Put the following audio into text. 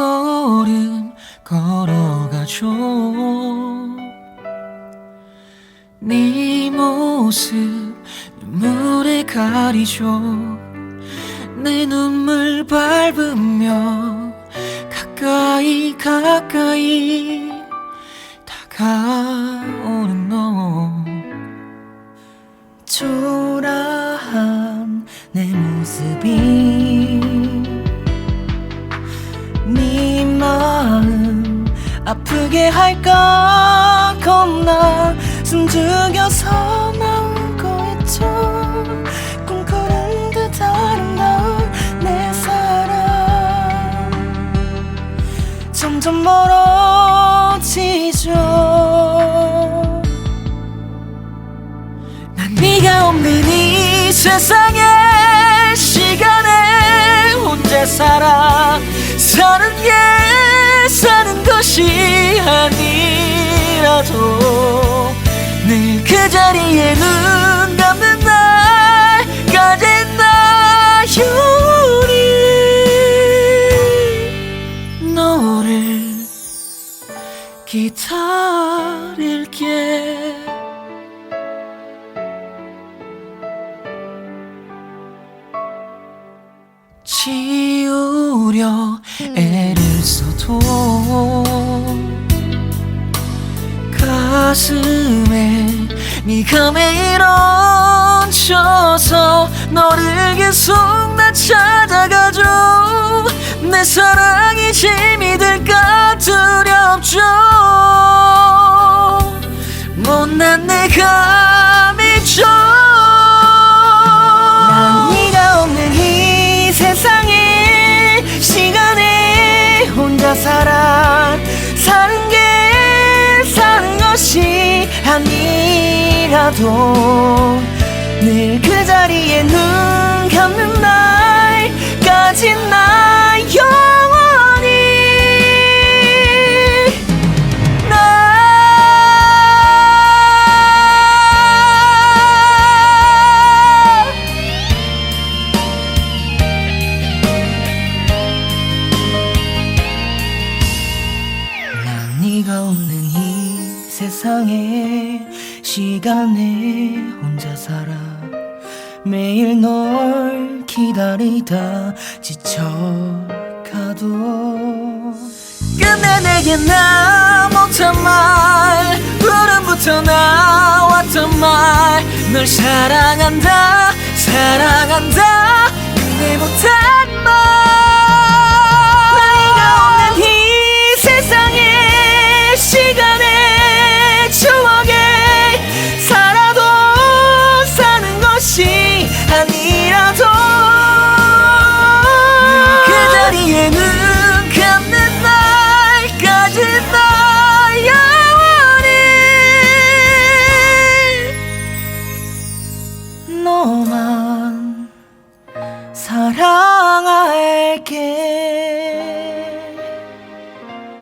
걸음 걸어가죠. 네 모습 눈물에 가리죠. 내 눈물 밟으며 가까이 가까이 다가오는 너. 초라한 내 모습이 아프게 할까 겁나. 숨죽여서 나올 거였죠. 꿈꾸는 듯 아름다운 내 사랑. 점점 멀어지죠. 난 네가 없는 이 세상에 시간에 혼자 살아. 사는 게 것이 아니라도 늘 그 자리에 눈 감는 날까지 나 영원히 너를 기다릴게. 지우려 써 도 가슴에 네가 매일 얹혀서 너를 계속 나 찾아가죠 내 사랑이 짐이 될까 두렵죠. 못난 내가 미쳐 것이 아니라도 늘 그 자리에 눈 감는 날까지 세상에 시간에 혼자 살아. 매일 널 기다리다 지쳐가도 끝내 내게 나 못한 말 부름부터 나왔던 말. 널 사랑한다 사랑한다 이라도 그 자리에는 감는 날까지 나 영원히 너만 사랑할게.